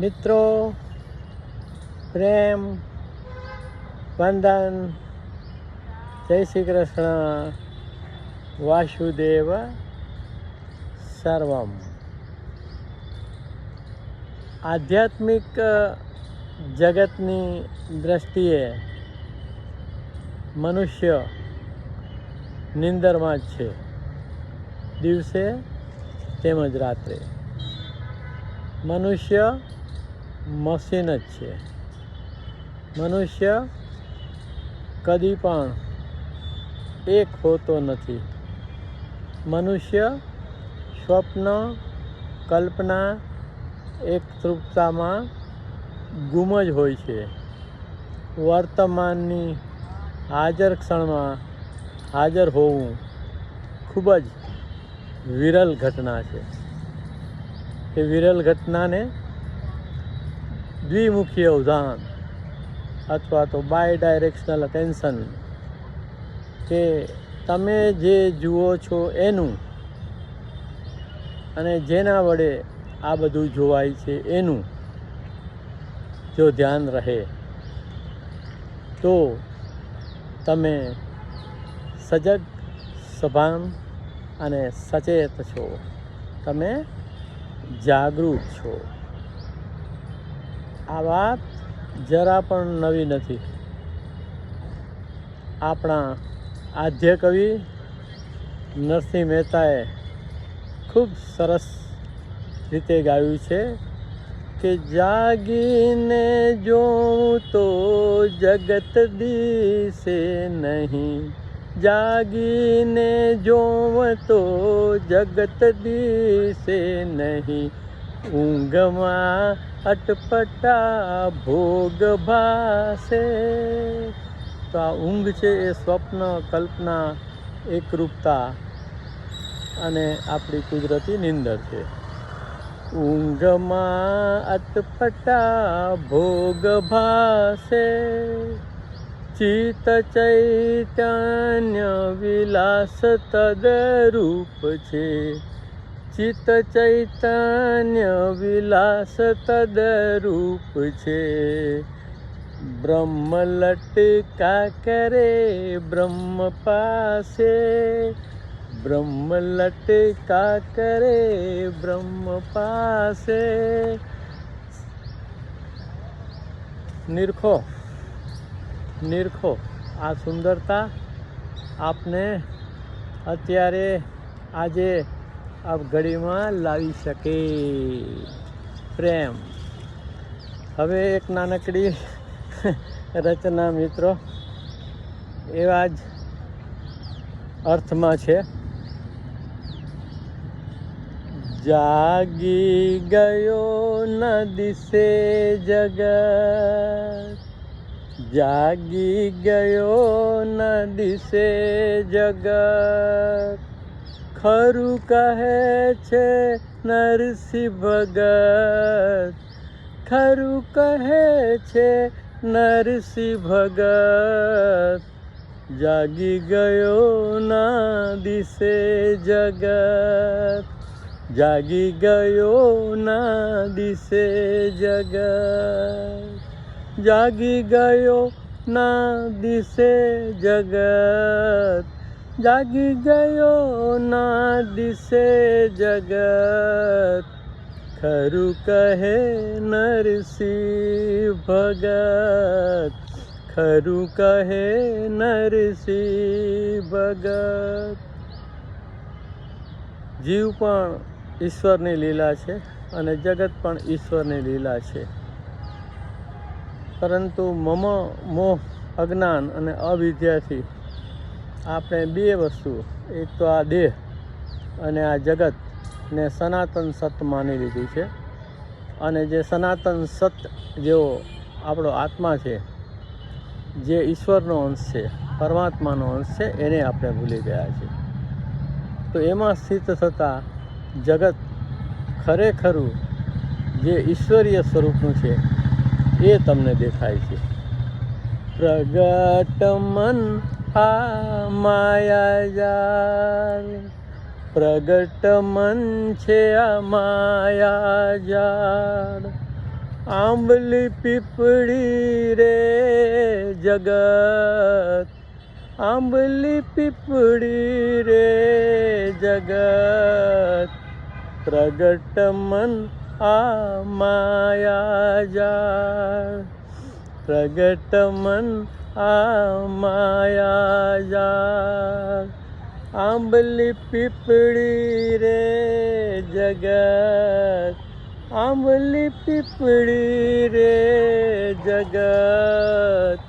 મિત્રો, પ્રેમ, વંદન, જય શ્રી કૃષ્ણ, વાસુદેવ સર્વમ. આધ્યાત્મિક જગતની દ્રષ્ટિએ મનુષ્ય નિંદરમાં જ છે. દિવસે તેમજ રાત્રે. મનુષ્ય મશીન જ છે. મનુષ્ય કદી પણ એક હોતો નથી. મનુષ્ય સ્વપ્ન, કલ્પના એક તૃપ્તામાં ગુમ જ હોય છે. વર્તમાનની હાજર ક્ષણમાં હાજર હોવું ખૂબ જ વિરલ ઘટના છે. એ વિરલ ઘટનાને દ્વિમુખી અવધાન અથવા તો બાય ડાયરેક્શનલ અટેન્શન કે તમે જે જુઓ છો એનું અને જેના વડે આ બધું જોવાય છે એનું જો ધ્યાન રહે, તો તમે સજગ સભાન અને સચેત છો. તમે જાગૃત છો. આ વાત જરા પણ નવી નથી. આપણા આદ્ય કવિ નરસિંહ મહેતાએ ખૂબ સરસ રીતે ગાયું છે કે જાગીને જોઉં તો જગત દિશે નહીં. જાગીને જોઉં તો જગત દિશે નહીં. ઊંઘમાં અટપટા ભોગ ભાસે. તો આ ઊંઘ છે એ સ્વપ્ન કલ્પના એકરૂપતા અને આપણી કુદરતી નિંદર છે. ઊંઘમાં અટપટા ભોગ ભાસે. ચિત ચૈતન્ય વિલાસ તદરૂપ છે. ચિત્ત ચૈતન્ય વિલાસ તદરૂપ છે. બ્રહ્મ લટકા કરે બ્રહ્મ પાસે. બ્રહ્મ લટકા કરે બ્રહ્મ પાસે. નિરખો નિરખો, આ સુંદરતા આપને અત્યારે આજે આ લાવી શકે. પ્રેમ. હવે એક નાનકડી રચના મિત્રો, એવા જ અર્થમાં છે. જાગી ગયો ન દિશે જગત. જાગી ગયો ન દિશે જગત. ખરું કહે છે નરસિંહ ભગત. ખરું કહે છે નરસિંહ ભગત. જાગી ગયો ના દિશે જગત. જાગી ગયો ના દિશે જગત. જાગી ગયો ના દિશે જગત. જાગી ગયો ના દિશે જગત ખરું કહે નરસિંહ ભગત ખરું કહે નરસિંહ ભગત જીવ પણ ઈશ્વરની લીલા છે અને જગત પણ ઈશ્વરની લીલા છે. પરંતુ મમ, મોહ, અજ્ઞાન અને અવિદ્યાથી આપણે બે વસ્તુ. એક તો આ દેહ અને આ જગતને સનાતન સત માની લીધું છે. અને જે સનાતન સત જેવો આપણો આત્મા છે, જે ઈશ્વરનો અંશ છે, પરમાત્માનો અંશ છે, એને આપણે ભૂલી ગયા છે તો એમાં સ્થિત થતાં જગત ખરેખરું જે ઈશ્વરીય સ્વરૂપનું છે, એ તમને દેખાય છે. પ્રગટ મન આ માયા જાળ પ્રગટ મન છે આ માયા જાળ આંબલી પીપળી રે જગત. આંબલી પીપળી રે જગત. પ્રગટ મન આ માયાજાળ પ્રગટ મન આ માયા આંબલી પીપળી રે જગત. આંબલી પીપળી રે જગત.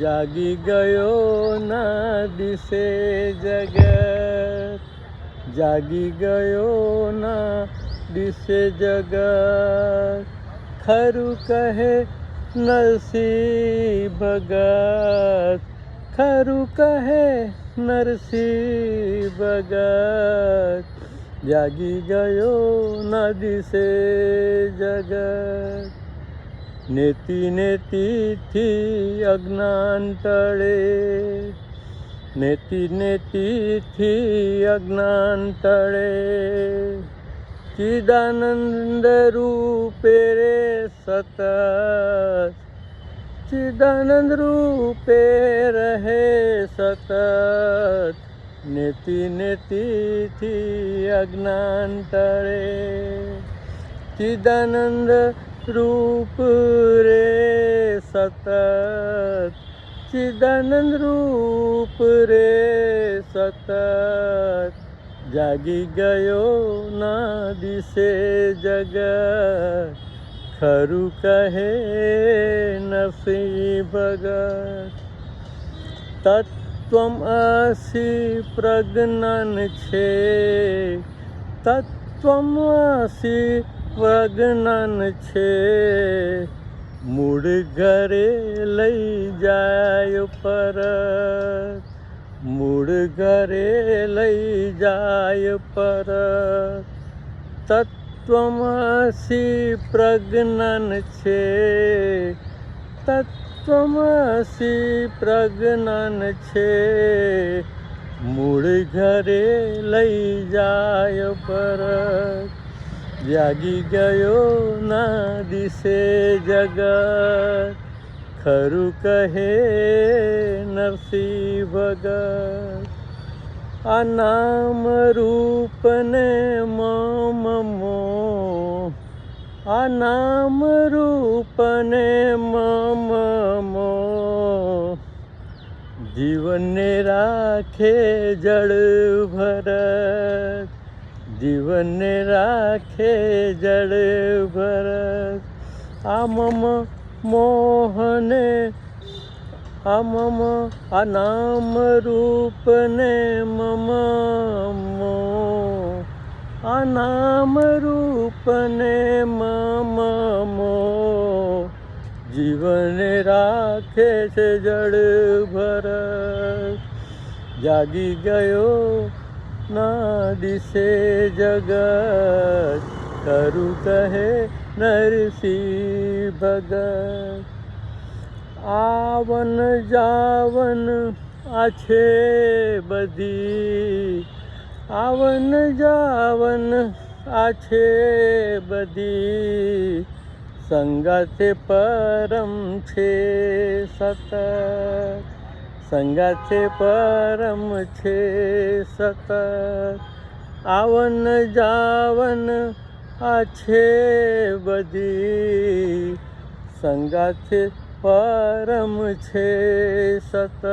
જાગી ગયો ના દિશે જગત. જાગી ગયો ના દિશે જગત. ખરું કહે નરસિંહ ભગત ખરું કહે નરસિંહ ભગત જાગી ગયો ના દિશે જગત નેતિ નેતિથી અજ્ઞાન ટળે નેતિ નેતિથી અજ્ઞાન ટળે ચિદાનંદ રૂપે રે સતત ચિદાનંદ રૂપે રહે સતત નેતિ નેતિથી અજ્ઞાન ટળે ચિદાનંદ રૂપ રે સતત ચિદાનંદ રૂપ રે સતત જાગી ગયો ના દિશે જગત ખરું કહે નસી ભગત તત્વમ અસી પ્રજ્ઞન છે. તત્વમ અસી પ્રજ્ઞન છે. મૂળ ઘરે લઈ જાય પરત. મૂળ ઘરે લઈ જાય પરત તત્વમસી પ્રજ્ઞન છે. તત્વમસી પ્રજ્ઞન છે. મૂળ ઘરે લઈ જાય પરત જાગી ગયો ના દિશે જગત. ખરું કહે નરસિંહ ભગત, આ નામ રૂપને મમો આ નામ રૂપને મમો જીવનને રાખે જળ ભરત, જીવનને રાખે જળ ભરત. આ મમ મોહને આ મમ આ નામ રૂપને મમ મો આ નામ રૂપને મમ મો જીવને રાખે છે જળ ભરત જાગી ગયો ના દિશે જગત કરું કહે નરસિંહ ભગત, આવન જાવન આ છે બધી. આવન જાવન આ છે બધી. સંગત પરમ છે સતત. સંગત પરમ છે સતત. આવન જાવન આ છે બધી સંગાથે, પરમ છે સતત.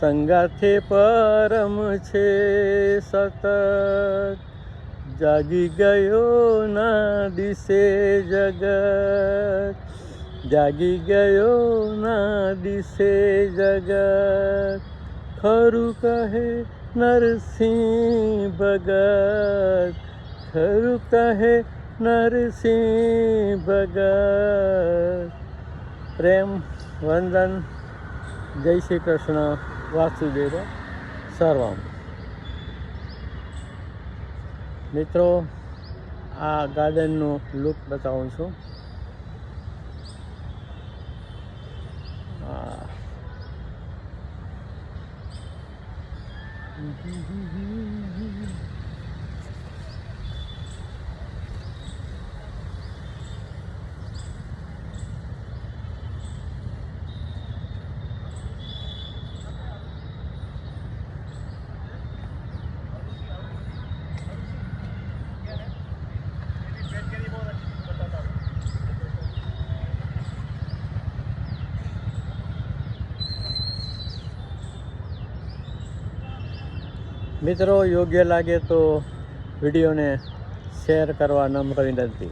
સંગાથે પરમ છે સતત. જાગી ગયો ના દિશે જગત. જાગી ગયો ના દિશે જગત. ખરું કહે નરસિંહ ભગત. ખરું કહે નરસિંહ ભગત. પ્રેમ, વંદન. જય શ્રી કૃષ્ણ. વાસુદેવ. સર્વમ. મિત્રો, આ ગાર્ડનનું લુક બતાવું છું. આ. મિત્રો યોગ્ય લાગે તો વિડીયોને શેર કરવા નમ્ર વિનંતી.